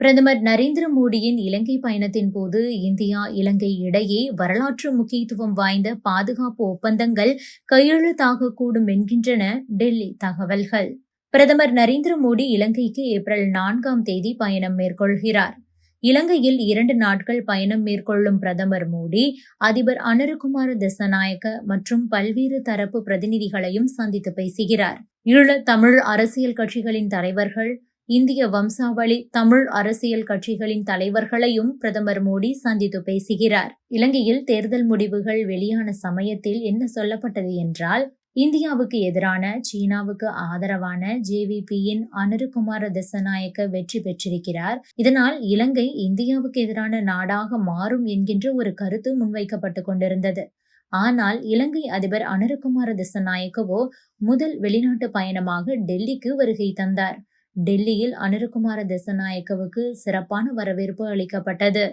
பிரதமர் நரேந்திர மோடியின் இலங்கை பயணத்தின் போது இந்தியா இலங்கை இடையே வரலாற்று முக்கியத்துவம் வாய்ந்த பாதுகாப்பு ஒப்பந்தங்கள் கையெழுத்தாகக்கூடும் என்கின்றன டெல்லி தகவல்கள். பிரதமர் நரேந்திர மோடி இலங்கைக்கு ஏப்ரல் நான்காம் தேதி பயணம் மேற்கொள்கிறார். இலங்கையில் இரண்டு நாட்கள் பயணம் மேற்கொள்ளும் பிரதமர் மோடி அதிபர் அனருகுமார திசநாயக்க மற்றும் பல்வேறு தரப்பு பிரதிநிதிகளையும் சந்தித்து பேசுகிறார். ஈழ தமிழ் அரசியல் கட்சிகளின் தலைவர்கள் இந்திய வம்சாவளி தமிழ் அரசியல் கட்சிகளின் தலைவர்களையும் பிரதமர் மோடி சந்தித்து பேசுகிறார். இலங்கையில் தேர்தல் முடிவுகள் வெளியான சமயத்தில் என்ன சொல்லப்பட்டது என்றால் இந்தியாவுக்கு எதிரான சீனாவுக்கு ஆதரவான ஜேவிபியின் அனுருகுமார திசநாயக்க வெற்றி பெற்றிருக்கிறார். இதனால் இலங்கை இந்தியாவுக்கு எதிரான நாடாக மாறும் என்கின்ற ஒரு கருத்து முன்வைக்கப்பட்டு கொண்டிருந்தது. ஆனால் இலங்கை அதிபர் அனுருகுமார திசநாயக்கவோ முதல் வெளிநாட்டு பயணமாக டெல்லிக்கு வருகை தந்தார். டெல்லியில் அனுருகுமார திசநாயக்கவுக்கு சிறப்பான வரவேற்பு அளிக்கப்பட்டது.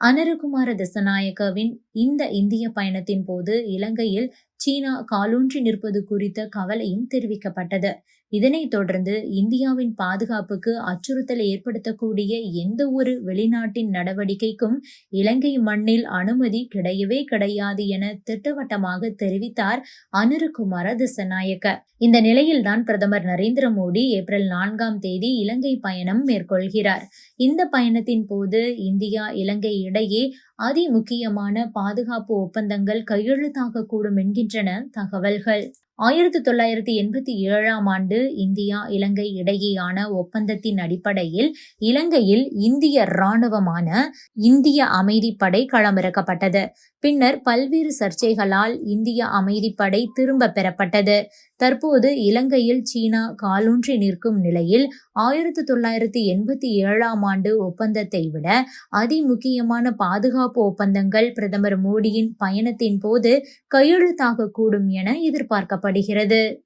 அனுருகுமார திசநாயக்கவின் இந்த இந்திய பயணத்தின் போது இலங்கையில் சீனா காலூன்றி நிற்பது குறித்த கவலையும் தெரிவிக்கப்பட்டது. இதனைத் தொடர்ந்து இந்தியாவின் பாதுகாப்புக்கு அச்சுறுத்தலை ஏற்படுத்தக்கூடிய எந்த ஒரு வெளிநாட்டின் நடவடிக்கைக்கும் இலங்கை மண்ணில் அனுமதி கிடையவே கிடையாது என திட்டவட்டமாக தெரிவித்தார் அனுருகுமார திசநாயக்க. இந்த நிலையில்தான் பிரதமர் நரேந்திர மோடி ஏப்ரல் நான்காம் தேதி இலங்கை பயணம் மேற்கொள்கிறார். இந்த பயணத்தின் போது இந்தியா இலங்கை இடையே அதிமுக்கியமான பாதுகாப்பு ஒப்பந்தங்கள் கையெழுத்தாகக்கூடும் என்கின்றன தகவல்கள். ஆயிரத்தி தொள்ளாயிரத்தி எண்பத்தி ஏழாம் ஆண்டு இந்தியா இலங்கை இடையேயான ஒப்பந்தத்தின் அடிப்படையில் இலங்கையில் இந்திய இராணுவமான இந்திய அமைதிப்படை களமிறக்கப்பட்டது. பின்னர் பல்வேறு சர்ச்சைகளால் இந்திய அமைதிப்படை திரும்ப பெறப்பட்டது. தற்போது இலங்கையில் சீனா காலூன்றி நிற்கும் நிலையில் ஆயிரத்தி தொள்ளாயிரத்தி எண்பத்தி ஏழாம் ஆண்டு ஒப்பந்தத்தை விட அதிமுக்கியமான பாதுகாப்பு ஒப்பந்தங்கள் பிரதமர் மோடியின் பயணத்தின் போது கையெழுத்தாக கூடும் என காணப்படுகிறது.